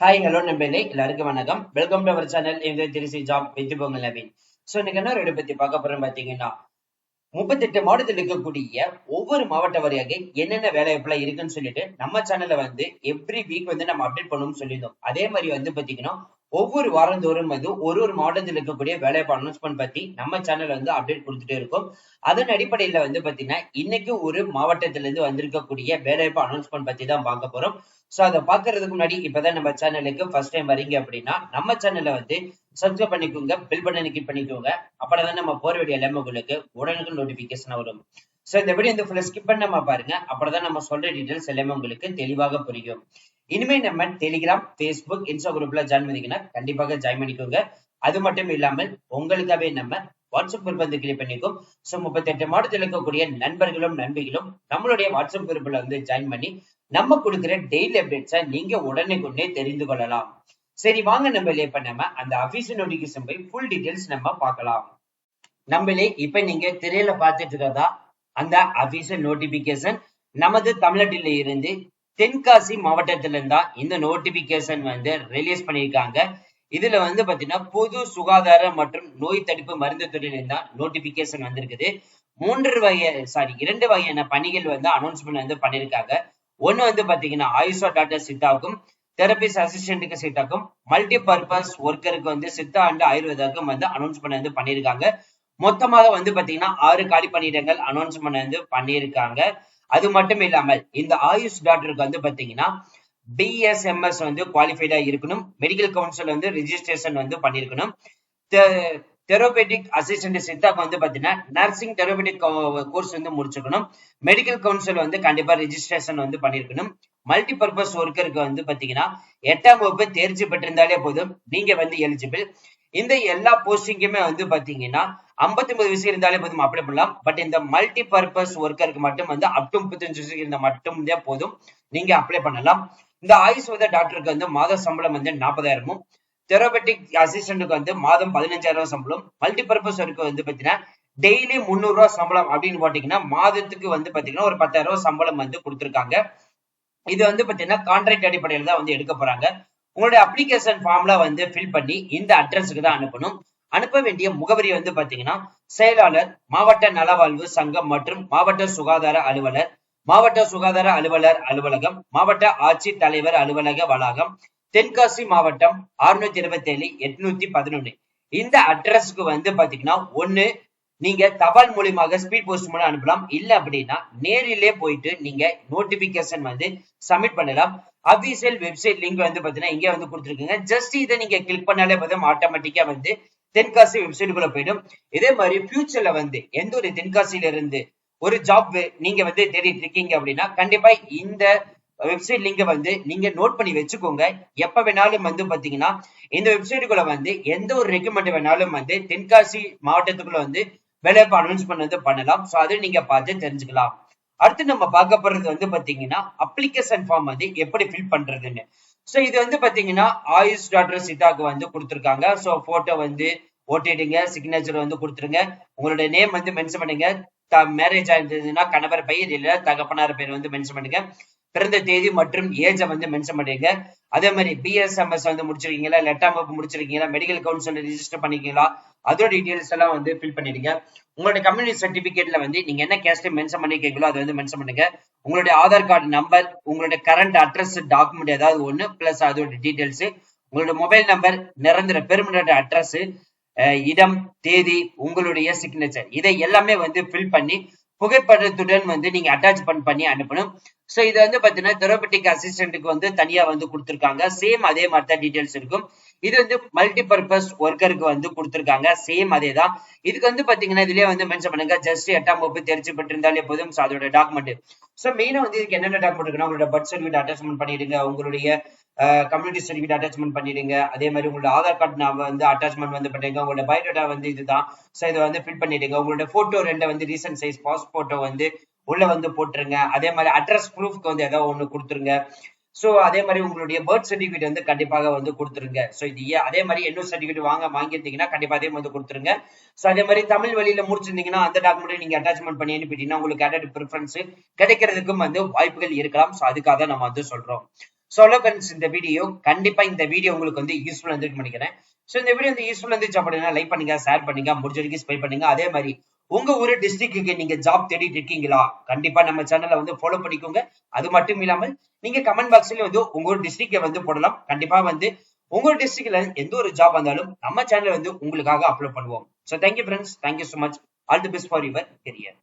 Hi hello நண்பர்களே. எல்லாருக்கும் வணக்கம். வெல்கம் டு அவர் சேனல் எங்க Trichy job with Pongal Naveen. So இன்னைக்கு என்ன ஒரு பத்தி பார்க்க போறோம் பாத்தீங்கன்னா முப்பத்தெட்டு மாவட்டத்தில் இருக்கக்கூடிய ஒவ்வொரு மாவட்ட வாரியாக என்னென்ன வேலை வேலைவாய்ப்புலாம் இருக்குன்னு சொல்லிட்டு நம்ம சேனல்ல வந்து எவ்ரி வீக் வந்து நம்ம அப்டேட் பண்ணணும்னு சொல்லியிருந்தோம். அதே மாதிரி வந்து பாத்தீங்கன்னா ஒவ்வொரு வாரந்தோறும் வந்து ஒரு ஒரு மாவட்டத்தில் இருக்கக்கூடிய வேலைவாய்ப்பு அனௌன்ஸ்மெண்ட் பத்தி நம்ம சேனல்ல வந்து அப்டேட் கொடுத்துட்டே இருக்கும். அதன் அடிப்படையில வந்து பாத்தீங்கன்னா இன்னைக்கு ஒரு மாவட்டத்தில இருந்து வந்திருக்கக்கூடிய வேலைவாய்ப்பு அனௌன்ஸ்மெண்ட் பத்தி தான் பார்க்க போறோம். சோ அதை பாக்குறதுக்கு முன்னாடி இப்பதான் நம்ம சேனலுக்கு ஃபர்ஸ்ட் டைம் வரீங்க அப்படின்னா நம்ம சேனல்ல வந்து சப்ஸ்கிரைப் பண்ணிக்கோங்க பில் பண்ணி கிளிக் பண்ணிக்கோங்க. அப்பதான் நம்ம போற வேண்டிய எல்லாமே உங்களுக்கு உடனுக்கு நோட்டிபிகேஷன் வரும். சோ இந்த வீடியோ இந்த ஸ்கிப் பண்ணாம பாருங்க. அப்பதான் நம்ம சொல்ற டீடைல்ஸ் எல்லாமே உங்களுக்கு தெளிவாக புரியும். இனிமே நம்ம டெலிகிராம் ஃபேஸ்புக் இன்ஸ்டா குரூப்ல ஜாயின் பண்ணிங்கன்னா கண்டிப்பாக ஜாயின் பண்ணிக்கோங்க. அது மட்டும் இல்லாமல் உங்களுக்காகவே நம்ம வாட்ஸ்அப் குரூப் வந்து கிரியேட் பண்ணிக்கும் ஸோ முப்பத்தெட்டு மாவட்டத்தில் இருக்கக்கூடிய நண்பர்களும் நண்பிகளும் நம்மளுடைய வாட்ஸ்அப் குரூப்ல வந்து ஜாயின் பண்ணி நம்ம கொடுக்குற டெய்லி அப்டேட்ஸை நீங்க உடனே தெரிந்து கொள்ளலாம். சரி வாங்க நம்ம லே பண்ணாம அந்த அபிஷியல் நோட்டிபிகேஷன் போய் ஃபுல் டீட்டெயில்ஸ் நம்ம பார்க்கலாம். நம்மளே இப்ப நீங்க திரையில பார்த்துட்டு இருக்கதா? அந்த அபிஷியல் நோட்டிபிகேஷன் நமது தமிழ்நாட்டில இருந்து தென்காசி மாவட்டத்தில இருந்தா இந்த நோட்டிபிகேஷன் வந்து ரிலீஸ் பண்ணியிருக்காங்க இதுல வந்து பாத்தீங்கன்னா பொது சுகாதார மற்றும் நோய் தடுப்பு மருந்து துறையில இருந்தா நோட்டிபிகேஷன் வந்திருக்குது. மூன்று வகை சாரி இரண்டு வகையான பணிகள் வந்து அனௌன்ஸ்மெண்ட் வந்து பண்ணிருக்காங்க. ஒண்ணு வந்து பாத்தீங்கன்னா ஆயுஷா டாக்டர் சித்தாவுக்கும் தெரபிஸ்ட் அசிஸ்டன்ட்டுக்கு சித்தாக்கும் மல்டி பர்பஸ் ஒர்க்கருக்கு வந்து சித்தா அண்ட் ஆயுர்வேதாக்கும் வந்து அனௌன்ஸ்மெண்ட் வந்து பண்ணியிருக்காங்க மொத்தமாக வந்து பாத்தீங்கன்னா ஆறு காலி பணியிடங்கள் அனௌன்ஸ்மெண்ட் வந்து பண்ணியிருக்காங்க. அது மட்டும் இல்லாமல் இந்த ஆயுஷ் டாக்டருக்கு வந்து பாத்தீங்கன்னா பிஎஸ்எம்எஸ் வந்து குவாலிஃபைடா இருக்கணும். மெடிக்கல் கவுன்சில் வந்து ரிஜிஸ்ட்ரேஷன் வந்து பண்ணிருக்கணும் தெரோபேட்டிக் அசிஸ்டன்ட் சித்தாக்கு வந்து பாத்தீங்கன்னா நர்சிங் தெரோபேட்டிக் கோர்ஸ் வந்து முடிச்சிருக்கணும். மெடிக்கல் கவுன்சில் வந்து கண்டிப்பா ரிஜிஸ்ட்ரேஷன் வந்து பண்ணிருக்கணும் மல்டி பர்பஸ் ஒர்க்கருக்கு வந்து பாத்தீங்கன்னா எட்டாம் வகுப்பு தேர்ச்சி பெற்றிருந்தாலே போதும். நீங்க வந்து எலிஜிபிள் இந்த எல்லா போஸ்டிங்குமே வந்து பாத்தீங்கன்னா ஐம்பத்தி ஒன்பது வயசு இருந்தாலே போதும் அப்ளை பண்ணலாம் பட் இந்த மல்டி பர்பஸ் ஒர்க்கருக்கு மட்டும் வந்து அப் டு முப்பத்தஞ்சு வயசு இருந்தால் மட்டும் போதும். நீங்க அப்ளை பண்ணலாம். இந்த ஆயுஷ்வத டாக்டருக்கு வந்து மாத சம்பளம் வந்து நாற்பதாயிரமும் தெரோபெட்டிக் அசிஸ்டன்ட்டுக்கு வந்து மாதம் பதினஞ்சாயிரம் சம்பளம். மல்டி பர்பஸ் ஒர்க்கு வந்து பாத்தீங்கன்னா டெய்லி முந்நூறு ரூபா சம்பளம் அப்படின்னு பாத்தீங்கன்னா மாதத்துக்கு வந்து பாத்தீங்கன்னா ஒரு பத்தாயிரம் ரூபாய் சம்பளம் வந்து கொடுத்துருக்காங்க. இது வந்து பாத்தீங்கன்னா கான்ட்ராக்ட் அடிப்படையில் தான் வந்து எடுக்க போறாங்க. உங்களுடைய அப்ளிகேஷன் ஃபார்ம்ல வந்து ஃபில் பண்ணி இந்த அட்ரஸுக்கு தான் அனுப்பணும். அனுப்ப வேண்டிய முகவரி வந்து பாத்தீங்கன்னா செயலாளர் மாவட்ட நலவாழ்வு சங்கம் மற்றும் மாவட்ட சுகாதார அலுவலர் மாவட்ட சுகாதார அலுவலர் அலுவலகம் மாவட்ட ஆட்சி தலைவர் அலுவலக வளாகம் தென்காசி மாவட்டம் அறுநூத்தி இருபத்தி ஏழு எட்நூத்தி பதினொன்னு. இந்த அட்ரஸ்க்கு வந்து பாத்தீங்கன்னா ஒண்ணு நீங்க தபால் மூலியமாக ஸ்பீட் போஸ்ட் மூலம் அனுப்பலாம். இல்ல அப்படின்னா நேரிலே போயிட்டு நீங்க நோட்டிபிகேஷன் வந்து சப்மிட் பண்ணலாம். அபிஷியல் வெப்சைட் லிங்க் வந்து பாத்தீங்கன்னா இங்க வந்து கொடுத்துருக்குங்க. ஜஸ்ட் இதை நீங்க கிளிக் பண்ணாலே போதும். ஆட்டோமேட்டிக்கா வந்து தென்காசி வெப்சைட்டுக்குள்ள போயிடும். இதே மாதிரி ஃபியூச்சர்ல வந்து எந்த ஒரு தென்காசியில இருந்து ஒரு ஜாப் நீங்க வந்து தேடிட்டு இருக்கீங்க அப்படின்னா கண்டிப்பா இந்த வெப்சைட் லிங்க வந்து நீங்க நோட் பண்ணி வச்சுக்கோங்க. எப்ப வேணாலும் வந்து பாத்தீங்கன்னா இந்த வெப்சைட்டுக்குள்ள வந்து எந்த ஒரு ரெக்கமெண்ட் வேணாலும் வந்து தென்காசி மாவட்டத்துக்குள்ள வந்து வேலைவாய்ப்பு அனௌன்ஸ் பண்ணது பண்ணலாம். ஸோ அதை நீங்க பார்த்து தெரிஞ்சுக்கலாம். அடுத்து நம்ம பார்க்க போறது வந்து பாத்தீங்கன்னா அப்ளிகேஷன் ஃபார்ம் வந்து எப்படி ஃபில் பண்றதுன்னு. ஸோ இது வந்து பாத்தீங்கன்னா ஆயுஷ் டாக்டர் சித்தாக்கு வந்து கொடுத்துருக்காங்க. ஸோ போட்டோ வந்து ஓட்டிடுங்க. சிக்னேச்சர் வந்து கொடுத்துருங்க. உங்களுடைய நேம் வந்து மென்ஷன் பண்ணுங்க. மேரேஜ் ஆயிருந்ததுன்னா கணவர் பெயர் இல்ல தகப்பனார் பேர் வந்து மென்ஷன் பண்ணுங்க. பிறந்த தேதி மற்றும் ஏஜை வந்து மென்ஷன் பண்ணிருங்க. அதே மாதிரி பிஎஸ்எம்எஸ் வந்து முடிச்சிருக்கீங்களா? லெட்டர் அமைப்பு முடிச்சிருக்கீங்களா? மெடிக்கல் கவுன்சில் ரிஜிஸ்டர் பண்ணிருக்கீங்களா? அதோட டீடைல்ஸ் எல்லாம் வந்து ஃபில் பண்ணிடுங்க. உங்களுடைய கம்யூனிட்டி சர்டிபிகேட்ல வந்து நீங்க என்ன கேஸ்ட் மென்ஷன் பண்ணிருக்கீங்களோ அதை வந்து மென்ஷன் பண்ணுங்க. உங்களுடைய ஆதார் கார்டு நம்பர் உங்களுடைய கரண்ட் அட்ரஸ் டாக்குமெண்ட் ஏதாவது ஒண்ணு பிளஸ் அதோட டீடைல்ஸ் உங்களுடைய மொபைல் நம்பர் நிரந்தர பெருமனோட அட்ரஸ் இடம் தேதி உங்களுடைய சிக்னேச்சர் இதை எல்லாமே வந்து ஃபில் பண்ணி புகைப்படத்துடன் வந்து நீங்க அட்டாச்மெண்ட் பண்ணி அனுப்பணும். ஸோ இது வந்து பாத்தீங்கன்னா தெரோபெட்டிக் அசிஸ்டன்ட்டுக்கு வந்து தனியா வந்து கொடுத்துருக்காங்க. சேம் அதே மாதிரி தான் டீடைல்ஸ் இருக்கும். இது வந்து மல்டி பர்பஸ் ஒர்க்கருக்கு வந்து கொடுத்துருக்காங்க. சேம் அதே தான். இதுக்கு வந்து பாத்தீங்கன்னா இதுலயே வந்து மென்ஷன் பண்ணுங்க. ஜஸ்ட் எட்டாம் வகுப்பு தெரிஞ்சு பெற்றிருந்தாலே போதும். ஸோ அதோட டாக்குமெண்ட் ஸோ மெயினா வந்து இதுக்கு என்னென்ன டாக்குமெண்ட் இருக்குன்னா உங்களோட பர்த் சர்டிஃபிகேட் அட்டாச்மெண்ட் பண்ணிடுங்க உங்களுடைய கம்யூனிட்டி சர்டிஃபிகேட் அட்டாச்மெண்ட் பண்ணிடுங்க. அதே மாதிரி உங்களோட ஆதார் கார்டு நான் வந்து அட்டாச்மெண்ட் வந்து பண்ணிடுங்க உங்களோட பயோடேட்டா வந்து இதுதான். ஸோ இதை வந்து ஃபில் பண்ணிடுங்க. உங்களோட போட்டோ ரெண்டை வந்து ரீசன்ட் சைஸ் பாஸ்போர்ட்டோ வந்து உள்ள வந்து போட்டுருங்க. அதே மாதிரி அட்ரஸ் ப்ரூஃப்க்கு வந்து ஏதாவது ஒன்று கொடுத்துருங்க. ஸோ அதே மாதிரி உங்களுடைய பர்த் சர்டிஃபிகேட் வந்து கண்டிப்பாக வந்து கொடுத்துருங்க. ஸோ இது அதே மாதிரி இன்னொரு சர்டிஃபிகேட் வாங்க வாங்கியிருந்தீங்கன்னா கண்டிப்பாக அதே வந்து கொடுத்துருங்க. ஸோ அதே மாதிரி தமிழ் வழியில முடிச்சிருந்தீங்கன்னா அந்த டாக்குமெண்ட் நீங்க அட்டாச்மெண்ட் பண்ணி அனுப்பிட்டீங்கன்னா உங்களுக்கு கேட்டட் ப்ரிஃபரன்ஸ் கிடைக்கிறதுக்கும் வந்து வாய்ப்புகள் இருக்கலாம். ஸோ அதுக்காக நம்ம வந்து சொல்றோம். ஸோ ஹலோ ஃப்ரெண்ட்ஸ் இந்த வீடியோ கண்டிப்பா இந்த வீடியோ உங்களுக்கு வந்து யூஸ்ஃபுல்லாக இருந்துட்டு நினைக்கிறேன். ஸோ இந்த வீடியோ வந்து யூஸ்ஃபுல்லாக இருந்துச்சு அப்படின்னா லைக் பண்ணுங்க ஷேர் பண்ணுங்க முடிஞ்ச வரைக்கும் ஸ்பை பண்ணுங்க. அதே மாதிரி உங்க ஊரு டிஸ்ட்ரிக்ட்டுக்கு நீங்க ஜாப் தேடிட்டு இருக்கீங்களா? கண்டிப்பா நம்ம சேனலை வந்து ஃபாலோ பண்ணிக்கோங்க. அது மட்டும் இல்லாமல் நீங்க கமெண்ட் பாக்ஸ்ல வந்து உங்க ஊர் டிஸ்ட்ரிக்ட வந்து போடலாம். கண்டிப்பா வந்து உங்க டிஸ்ட்ரிக்ட்ல எந்த ஒரு ஜாப் வந்தாலும் நம்ம சேனல் வந்து உங்களுக்காக அப்லோட் பண்ணுவோம். So thank you friends thank you so much all the best for your career